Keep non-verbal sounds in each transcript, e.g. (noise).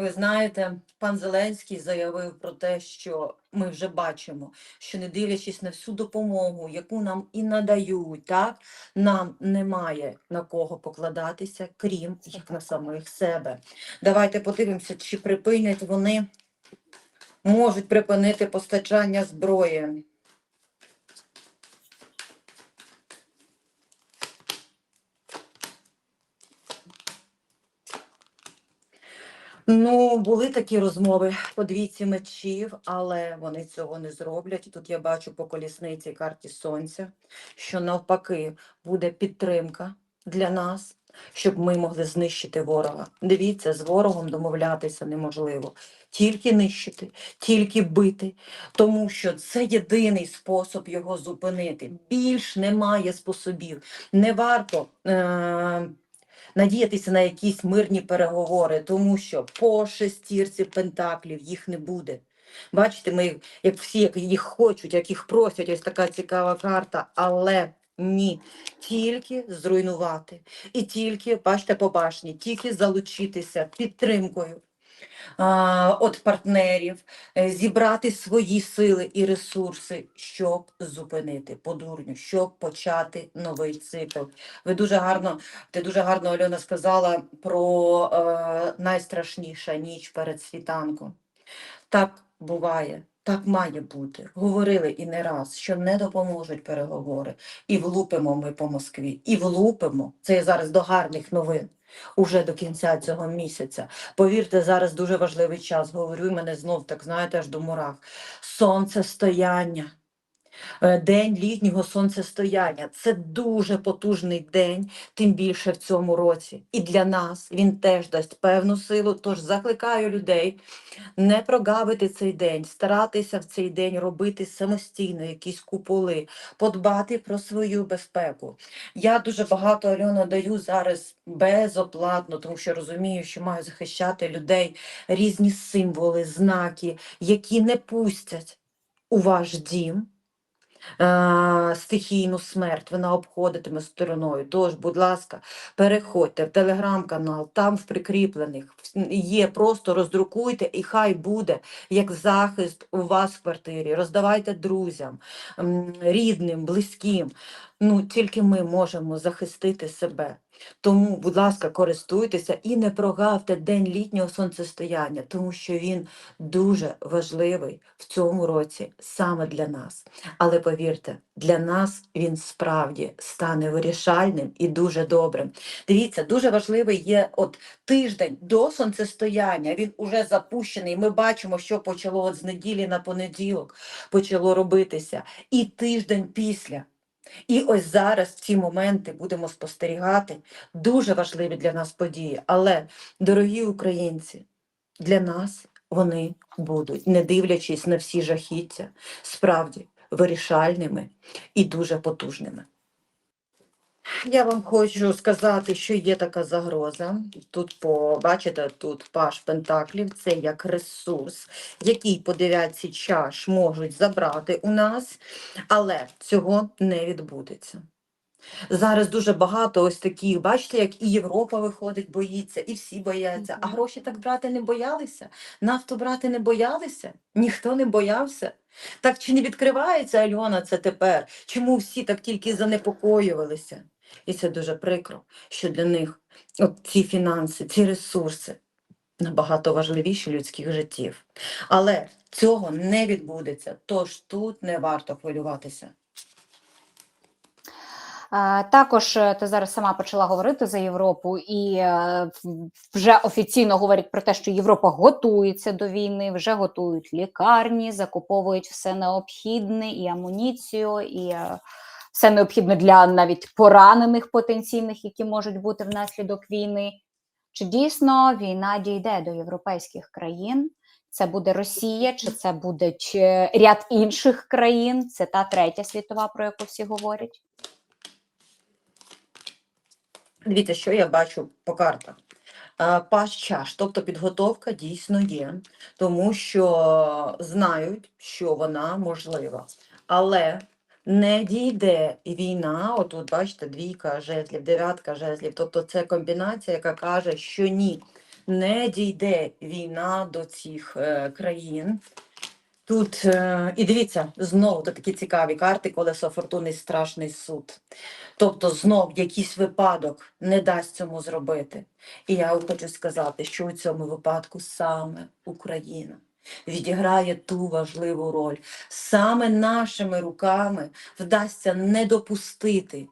Ви знаєте, пан Зеленський заявив про те, що ми вже бачимо, що не дивлячись на всю допомогу, яку нам і надають, так нам немає на кого покладатися, крім як на самих себе. Давайте подивимося, чи припинять вони можуть припинити постачання зброї. Ну, були такі розмови по двійці мечів, але вони цього не зроблять. Тут я бачу по колісниці карті сонця, що навпаки буде підтримка для нас, щоб ми могли знищити ворога. Дивіться, з ворогом домовлятися неможливо. Тільки нищити, тільки бити, тому що це єдиний спосіб його зупинити. Більш немає способів. Не варто. Е- надіятися на якісь мирні переговори, тому що по шестірці пентаклів їх не буде. Бачите, ми як всі як їх хочуть, як їх просять, ось така цікава карта, але ні, тільки зруйнувати. І тільки, бачите, по башні, тільки залучитися підтримкою от партнерів, е, зібрати свої сили і ресурси, щоб зупинити подурню, щоб почати новий цикл. Ви дуже гарно, ти дуже гарно, Альона, сказала про е, найстрашніша ніч перед світанком. Так буває. Так має бути. Говорили і не раз, що не допоможуть переговори. І влупимо ми по Москві. І влупимо. Це я зараз до гарних новин. Уже до кінця цього місяця. Повірте, зараз дуже важливий час. Говорю, мене знов так знаєте, аж до мурах. Сонцестояння. Е, День літнього сонцестояння. Це дуже потужний день, тим більше в цьому році. І для нас він теж дасть певну силу. Тож закликаю людей не прогавити цей день, старатися в цей день робити самостійно якісь куполи, подбати про свою безпеку. Я дуже багато Альона даю зараз безоплатно, тому що розумію, що маю захищати людей різні символи, знаки, які не пустять у ваш дім е, стихійну смерть, вона обходитиме стороною. Тож, будь ласка, переходьте в телеграм-канал, там в прикріплених є, просто роздрукуйте, і хай буде як захист у вас в квартирі. Роздавайте друзям, рідним, близьким. Ну, тільки ми можемо захистити себе. Тому, будь ласка, користуйтеся і не прогавте день літнього сонцестояння, тому що він дуже важливий в цьому році саме для нас. Але повірте, для нас він справді стане вирішальним і дуже добрим. Дивіться, дуже важливий є от тиждень до сонцестояння. Він уже запущений. Ми бачимо, що почало от з неділі на понеділок почало робитися, і тиждень після. І ось зараз в ці моменти будемо спостерігати дуже важливі для нас події. Але, дорогі українці, для нас вони будуть, не дивлячись на всі жахіття, справді вирішальними і дуже потужними. Я вам хочу сказати, що є така загроза. Тут по бачите, тут паш пентаклів, це як ресурс, який по дев'ятці чаш можуть забрати у нас, але цього не відбудеться. Зараз дуже багато ось таких, бачите, як і Європа виходить, боїться, і всі бояться. А гроші так брати не боялися, нафту брати не боялися, ніхто не боявся. Так чи не відкривається Альона це тепер? Чому всі так тільки занепокоювалися? І це дуже прикро, що для них от ці фінанси, ці ресурси набагато важливіші людських життів. Але цього не відбудеться, тож тут не варто хвилюватися. Також е, ти зараз сама почала говорити за Європу, і е, вже офіційно говорять про те, що Європа готується до війни, вже готують лікарні, закуповують все необхідне і амуніцію, і е, все необхідне для навіть поранених потенційних, які можуть бути внаслідок війни. Чи дійсно війна дійде до європейських країн? Це буде Росія, чи це буде ряд інших країн? Це та третя світова, про яку всі говорять. Дивіться, що я бачу по картах. А, Паш чаш, тобто підготовка дійсно є, тому що знають, що вона можлива. Але не дійде війна, отут, бачите, двійка жезлів, дев'ятка жезлів. Тобто це комбінація, яка каже, що ні, не дійде війна до цих е, країн. Тут е, і дивіться, знову такі цікаві карти, колесо фортуни, страшний суд. Тобто, знов якийсь випадок не дасть цьому зробити. І я хочу сказати, що у цьому випадку саме Україна відіграє ту важливу роль. Саме нашими руками вдасться не допустити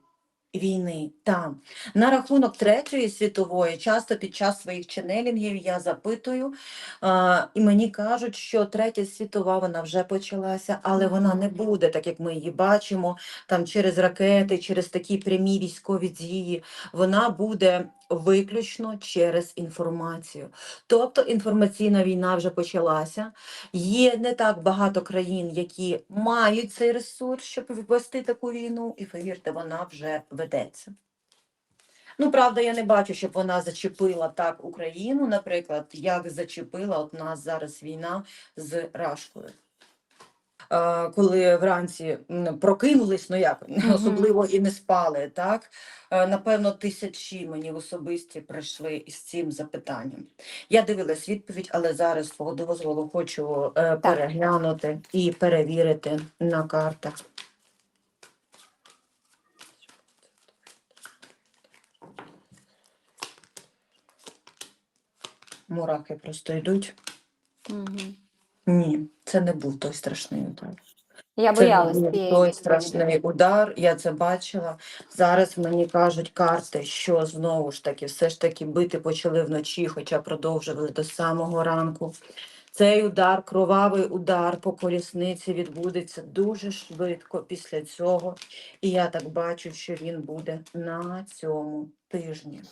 війни там. На рахунок Третьої світової, часто під час своїх ченелінгів я запитую, а, і мені кажуть, що Третя світова вона вже почалася, але вона не буде, так як ми її бачимо, там через ракети, через такі прямі військові дії. Вона буде виключно через інформацію. Тобто інформаційна війна вже почалася. Є не так багато країн, які мають цей ресурс, щоб ввести таку війну, і повірте, вона вже ведеться. Ну, правда, я не бачу, щоб вона зачепила так Україну, наприклад, як зачепила от нас зараз війна з Рашкою. Коли вранці прокинулись, ну як (laughs) особливо і не спали, так Е, напевно, тисячі мені в особисті прийшли із цим запитанням. Я дивилась відповідь, але зараз з твого дозволу хочу е, переглянути і перевірити на картах. Мурахи просто йдуть. Мгм. Ні, це не був той страшний удар. Я Це боялась був той страшний удар, я це бачила. Зараз мені кажуть карти, що знову ж таки, все ж таки бити почали вночі, хоча продовжували до самого ранку. Цей удар, кровавий удар по колісниці відбудеться дуже швидко після цього. І я так бачу, що він буде на цьому тижні.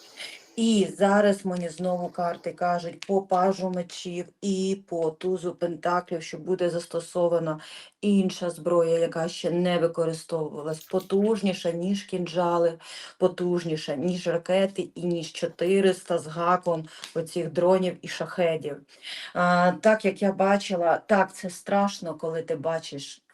І зараз мені знову карти кажуть по пажу мечів і по тузу пентаклів, що буде застосована інша зброя, яка ще не використовувалась, потужніша, ніж кінжали, потужніша, ніж ракети і ніж 400 з гаком оцих дронів і шахедів. А, так як я бачила, так це страшно, коли ти бачиш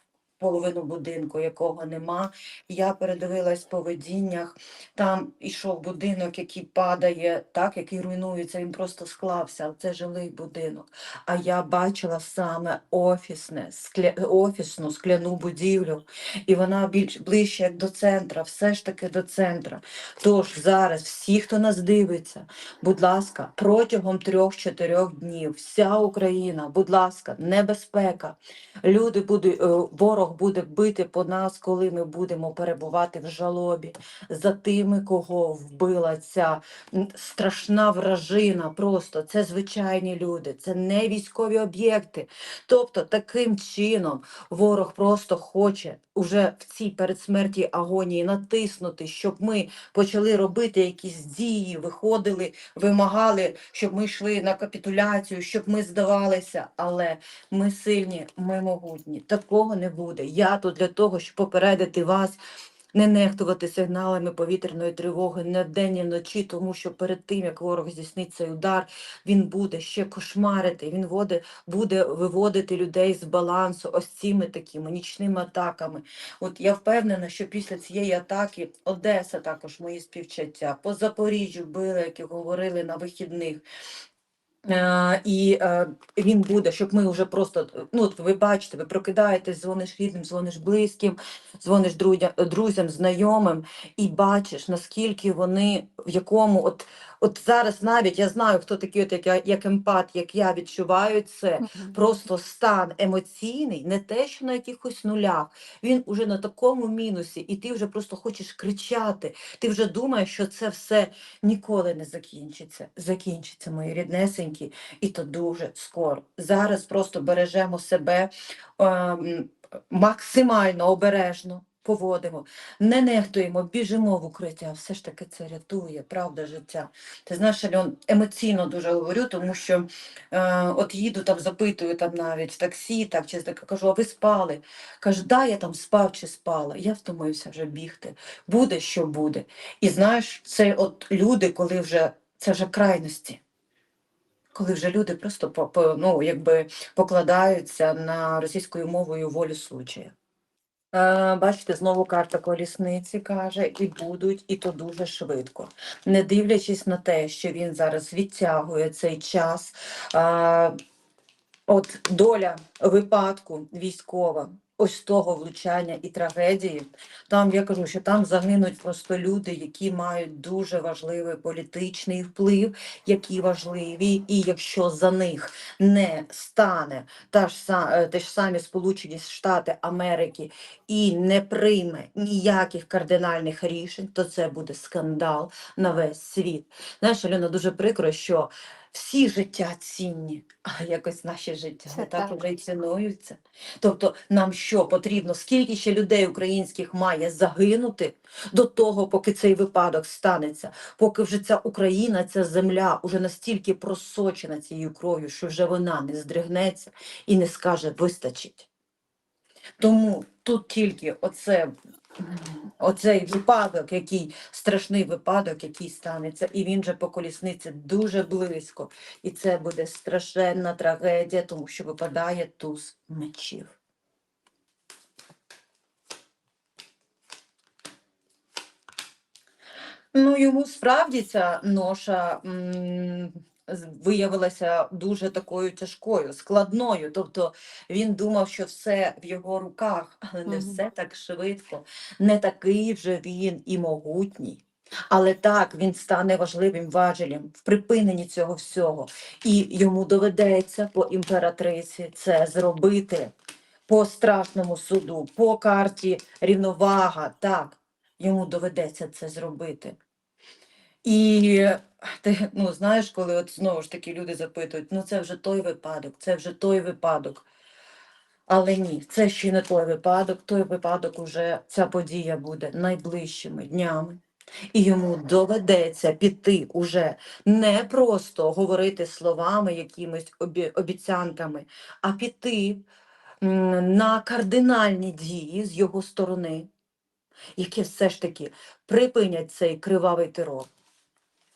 половину будинку, якого нема. Я передивилась по видіннях, там ішов будинок, який падає, так, який руйнується, він просто склався, це жилий будинок. А я бачила саме офісне, скля... офісну скляну будівлю, і вона більш ближче як до центра, все ж таки до центра. Тож зараз всі, хто нас дивиться, будь ласка, протягом трьох-чотирьох днів вся Україна, будь ласка, небезпека. Люди будуть, е, буде бити по нас, коли ми будемо перебувати в жалобі за тими, кого вбила ця страшна вражина. Просто це звичайні люди, це не військові об'єкти. Тобто, таким чином ворог просто хоче уже в цій передсмертній агонії натиснути, щоб ми почали робити якісь дії, виходили, вимагали, щоб ми йшли на капітуляцію, щоб ми здавалися. Але ми сильні, ми могутні. Такого не буде. Я тут для того, щоб попередити вас. Не нехтувати сигналами повітряної тривоги не вдень, ні вночі, тому що перед тим, як ворог здійснить цей удар, він буде ще кошмарити, він води, буде виводити людей з балансу ось цими такими нічними атаками. От я впевнена, що після цієї атаки Одеса також мої співчуття, по Запоріжжю били, як і говорили на вихідних. Е, і е, він буде, щоб ми вже просто, ну от ви бачите, ви прокидаєтесь, дзвониш рідним, дзвониш близьким, дзвониш друзям, знайомим, і бачиш, наскільки вони в якому, от, от зараз навіть я знаю, хто такий, от як, я- як емпат, як я відчуваю це. Просто стан емоційний, не те, що на якихось нулях. Він уже на такому мінусі, і ти вже просто хочеш кричати. Ти вже думаєш, що це все ніколи не закінчиться. Закінчиться, мої ріднесенькі, і то дуже скоро. Зараз просто бережемо себе ем, максимально обережно. Поводимо, не нехтуємо, біжимо в укриття. Все ж таки це рятує, правда, життя. Ти знаєш, Альон, емоційно дуже говорю, тому що е, от їду там, запитую там навіть в таксі, так чи кажу, а ви спали? Каже, да, я там спав чи спала. Я втомився вже бігти. Буде, що буде. І знаєш, це от люди, коли вже це вже крайності. Коли вже люди просто ну, якби покладаються на російською мовою волю случая. Е, Бачите, знову карта колісниці каже, і будуть, і то дуже швидко. Не дивлячись на те, що він зараз відтягує цей час. е, От доля випадку військова, ось того влучання і трагедії. Там я кажу, що там загинуть просто люди, які мають дуже важливий політичний вплив, які важливі, і якщо за них не стане та ж е, те ж самі Сполучені Штати Америки і не прийме ніяких кардинальних рішень, то це буде скандал на весь світ. Знаєш, Альона, дуже прикро, що всі життя цінні, а якось наші життя Це не так вже й цінуються. Тобто нам що потрібно, скільки ще людей українських має загинути до того, поки цей випадок станеться, поки вже ця Україна, ця земля уже настільки просочена цією кров'ю, що вже вона не здригнеться і не скаже вистачить. Тому тут тільки оце, оцей випадок, який страшний випадок, який станеться, і він же по колісниці дуже близько. І це буде страшенна трагедія, тому що випадає туз мечів. Ну, йому справді ця ноша м, виявилася дуже такою тяжкою, складною. Тобто він думав, що все в його руках, але не все так швидко, не такий вже він і могутній. Але так, він стане важливим важелем в припиненні цього всього. І йому доведеться по імператриці це зробити по страшному суду, по карті рівновага. Так, йому доведеться це зробити. І ти ну, знаєш, коли от знову ж таки люди запитують, ну це вже той випадок, це вже той випадок. Але ні, це ще не той випадок. Той випадок уже ця подія буде найближчими днями. І йому доведеться піти уже не просто говорити словами, якимись обіцянками, а піти на кардинальні дії з його сторони, які все ж таки припинять цей кривавий терор,